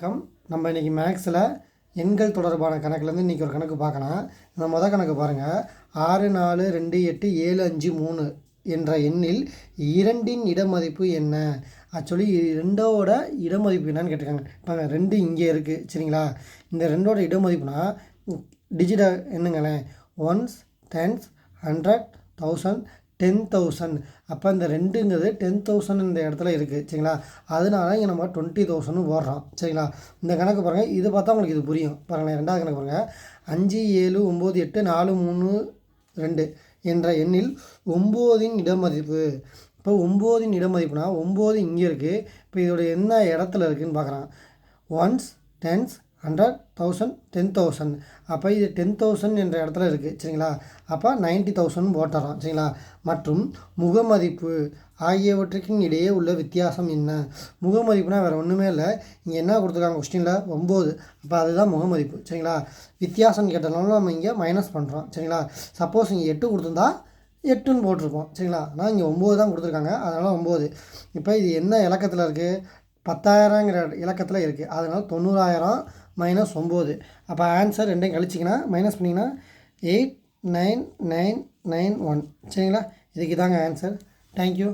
வணக்கம். நம்ம இன்றைக்கி மேக்ஸில் எண்கள் தொடர்பான கணக்குலேருந்து இன்றைக்கி ஒரு கணக்கு பார்க்கலாம். இந்த மொதல் கணக்கு பாருங்கள் ஆறு நாலு ரெண்டு எட்டு ஏழு அஞ்சு மூணு என்ற எண்ணில் இரண்டின் இடமதிப்பு என்ன? ஆக்சுவலி ரெண்டோட இடமதிப்பு என்னன்னு கேட்டிருக்காங்க இப்போ ரெண்டு இங்கே இருக்குது சரிங்களா? இந்த ரெண்டோட இடமதிப்புனா digital என்னங்களேன் ones tens hundred thousand ten thousand. அப்போ இந்த ரெண்டுங்கிறது டென் தௌசண்ட் இந்த இடத்துல இருக்குது சரிங்களா? அதனால இங்கே நம்ம டுவெண்ட்டி தௌசண்ட் போடுறோம் சரிங்களா? இந்த கணக்கு பாருங்கள் இது பார்த்தா உங்களுக்கு இது புரியும். பாருங்களேன் ரெண்டாவது கணக்கு பாருங்கள் அஞ்சு ஏழு ஒம்பது எட்டு நாலு மூணு ரெண்டு என்ற எண்ணில் ஒம்போதின் இடமதிப்பு. இப்போ ஒம்போதின் இடமதிப்புனா ஒம்பது இங்கே இருக்குது இப்போ இதோட என்ன இடத்துல இருக்குதுன்னு பார்க்குறான் ones tens hundred thousand ten thousand. அப்போ இது டென் தௌசண்ட் என்ற இடத்துல இருக்குது சரிங்களா? அப்போ நைன்ட்டி தௌசண்ட் போட்டுறோம் சரிங்களா? மற்றும் முகமதிப்பு ஆகியவற்றுக்கும் இடையே உள்ள வித்தியாசம் என்ன? முகமதிப்புனா வேறு ஒன்றுமே இல்லை. இங்கே என்ன கொடுத்துருக்காங்க கொஸ்டினில் ஒம்பது. அப்போ அதுதான் முகமதிப்பு சரிங்களா? வித்தியாசம் கேட்டதுனால நம்ம இங்கே மைனஸ் பண்ணுறோம் சரிங்களா? சப்போஸ் இங்கே எட்டு கொடுத்துருந்தா எட்டுன்னு போட்டிருப்போம் சரிங்களா? ஆனால் இங்கே ஒம்பது தான் கொடுத்துருக்காங்க அதனால் ஒம்பது. இப்போ இது என்ன இலக்கத்தில் இருக்குது பத்தாயிரங்கிற இலக்கத்தில் இருக்குது அதனால் தொண்ணூறாயிரம் மைனஸ் ஒம்பது அப்போ ஆன்சர் ரெண்டையும் கழிச்சிங்கன்னா மைனஸ் பண்ணிங்கன்னா eight nine nine nine one சரிங்களா? இதுக்கு தாங்க ஆன்சர் தேங்க்யூ